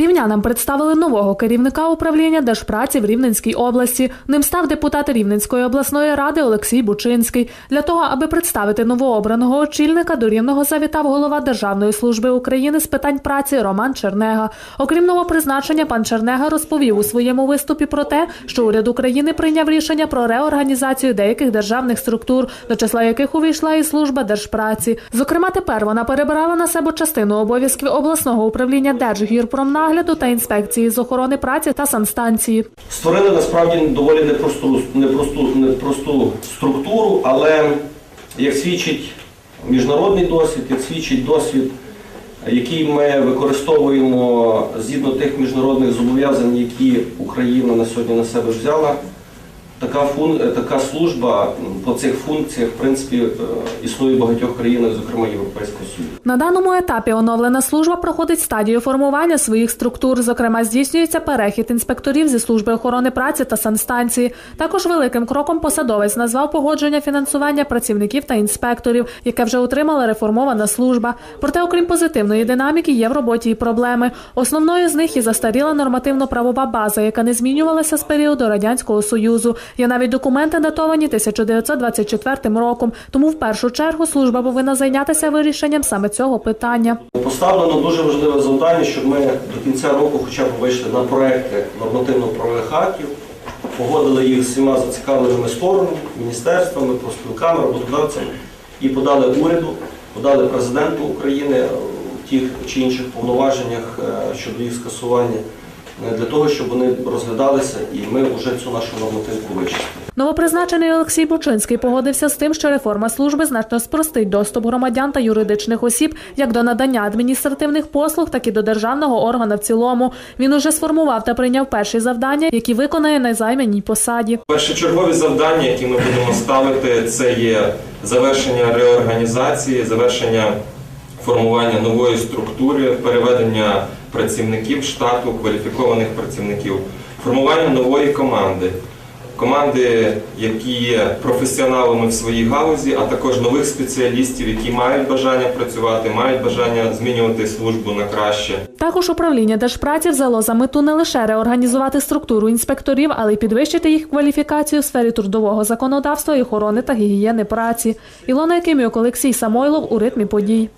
Рівнянам представили нового керівника управління Держпраці в Рівненській області. Ним став депутат Рівненської обласної ради Олексій Бучинський. Для того, аби представити новообраного очільника, до Рівного завітав голова Державної служби України з питань праці Роман Чернега. Окрім новопризначення, пан Чернега розповів у своєму виступі про те, що уряд України прийняв рішення про реорганізацію деяких державних структур, до числа яких увійшла і служба держпраці. Зокрема, тепер вона перебирала на себе частину обов'язків обласного управління Держгірпромнагляду та інспекції з охорони праці та санстанції. Створили насправді доволі непросту, непросту, непросту структуру, але як свідчить міжнародний досвід, як свідчить досвід, який ми використовуємо згідно тих міжнародних зобов'язань, які Україна на сьогодні на себе взяла, така, фун, така служба по цих функціях в принципі е, існує в багатьох країнах, зокрема Європейського Союзу. На даному етапі оновлена служба проходить стадію формування своїх структур. Зокрема, здійснюється перехід інспекторів зі служби охорони праці та санстанції. Також великим кроком посадовець назвав погодження фінансування працівників та інспекторів, яке вже отримала реформована служба. Проте, окрім позитивної динаміки, є в роботі і проблеми. Основною з них є застаріла нормативно-правова база, яка не змінювалася з періоду радянського союзу. Є навіть документи датовані 1924 роком. Тому в першу чергу служба повинна зайнятися вирішенням саме цього питання. Поставлено дуже важливе завдання, щоб ми до кінця року хоча б вийшли на проекти нормативно-правових актів, погодили їх з всіма зацікавленими сторонами, міністерствами, профспілками, роботодавцями і подали уряду, подали президенту України в тих чи інших повноваженнях е, щодо їх скасування, для того, щоб вони розглядалися і ми вже цю нашу нормативку вичистили. Новопризначений Олексій Бучинський погодився з тим, що реформа служби значно спростить доступ громадян та юридичних осіб як до надання адміністративних послуг, так і до державного органа в цілому. Він уже сформував та прийняв перші завдання, які виконає на займаній посаді. Першочергові завдання, які ми будемо ставити, це є завершення реорганізації, завершення формування нової структури, переведення працівників штату, кваліфікованих працівників, формування нової команди. Команди, які є професіоналами в своїй галузі, а також нових спеціалістів, які мають бажання працювати, мають бажання змінювати службу на краще. Також управління Держпраці взяло за мету не лише реорганізувати структуру інспекторів, але й підвищити їх кваліфікацію в сфері трудового законодавства і охорони та гігієни праці. Ілона Якимюк, Олексій Самойлов у ритмі подій.